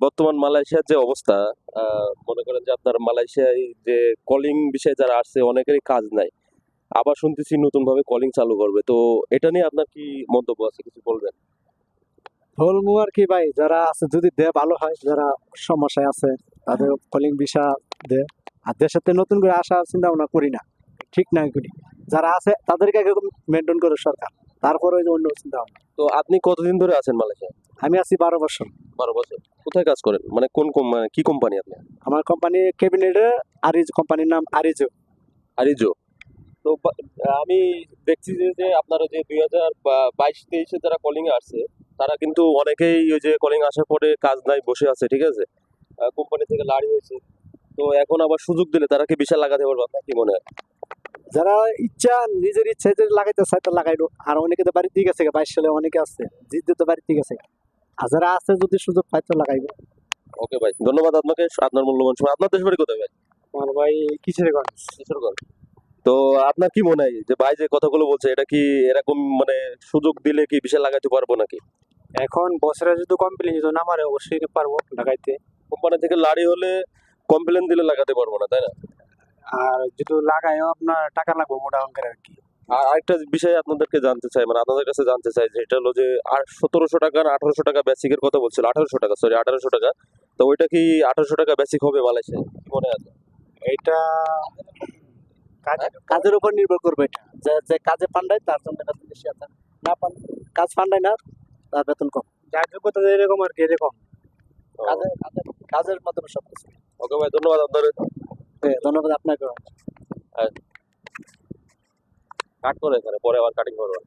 বর্তমান মালয়েশিয়ার যে অবস্থা মনে করেন যে আপনার মালয়েশিয়ায় যে কলিং বিষয়ে যারা আসছে অনেকেরই কাজ নাই। আবার শুনতেছি নতুন ভাবে কলিং চালু করবে। তো এটা নিয়ে আপনার কি মন্তব্য আছে? কিছু বলবেন? বলব আর কি ভাই যারা আছে যদি দে ভালো হয় যারা সমস্যায় আছে তাদের কলিং ভিসা দে আর দেশের থেকে নতুন করে আসার চিন্তা ভাবনা করি না। ঠিক না করি যারা আছে তাদেরকে আগে মেনটেন করে সরকার। তারপরে ওই যে অন্য চিন্তা ভাবনা তো আপনি কতদিন ধরে আছেন মালয়েশিয়া আমি আছি বারো বছর। বারো বছর। কোথায় কাজ করেন? মানে কোন মানে কি কোম্পানি আপনি? আমার কোম্পানি ক্যাবিনেটে আরিজ কোম্পানির নাম আরিজো আরিজো তো আমি দেখছি যে আপনারা যে দুই হাজার বাইশ তেইশে যারা কলিং আসছে তারা কিন্তু অনেকেই ওই যে কলিং আসার পরে কাজ নাই বসে আছে ঠিক আছে? কোম্পানি থেকে লাড়ি হয়েছে। তো এখন আবার সুযোগ দিলে তারা কি বিশাল লাগাতে পারবে আপনার কি মনে হয়? যারা ইচ্ছা নিজের ইচ্ছা যে লাগাইতে চায় তা লাগাইলো। আর অনেকে তো বাড়ি দিয়ে গেছে বাইশ সালে অনেকে আছে জিদ্দে তো বাড়ি দিয়ে গেছে। যারা আছে যদি সুযোগ পায় তো লাগাইবে। ওকে ভাই ধন্যবাদ আপনাকে আপনার মূল্যবান সময়। আপনার দেশ বাড়ি কোথায় ভাই? আমার ভাই কিসের গঞ্জ। কিশোরগঞ্জ তো আপনার কি মনে হয় যে ভাই যে কথাগুলো বলছে এটা কি এরকম মানে সুযোগ দিলে কি বিশাল লাগাতে পারব নাকি? এখন বছরে যদি কমপ্লেন যদি না মারে অবশ্যই পারব লাগাইতে। কোম্পানি থেকে লাড়ি হলে কমপ্লেন দিলে লাগাতে পারব না তাই না? আর যদি লাগাইও আপনার টাকা লাগবে মোটা অঙ্কের আর কি। আর আরেকটা বিষয় আপনাদেরকে জানতে চাই মানে আপনাদের কাছে জানতে চাই যে এটা হলো যে আর সতেরোশো টাকা না আঠারোশো টাকা বেসিকের কথা বলছিল আঠারোশো টাকা সরি আঠারোশো টাকা। তো ওইটা কি আঠারোশো টাকা বেসিক হবে মালয়েশিয়ায় কি মনে আছে? এটা কাজের উপর নির্ভর করবে এটা। যে যে কাজে পান্ডায় তার জন্য বেতন বেশি আছে। না পান কাজ পান্ডায় না তার বেতন কম। যার যোগ্যতা এরকম আর কি এরকম। কাজের মাধ্যমে সব কিছু ওকে ভাই ধন্যবাদ আপনার হ্যাঁ, ধন্যবাদ আপনাকে কাট করে এখানে পরে আবার কাটিং করব।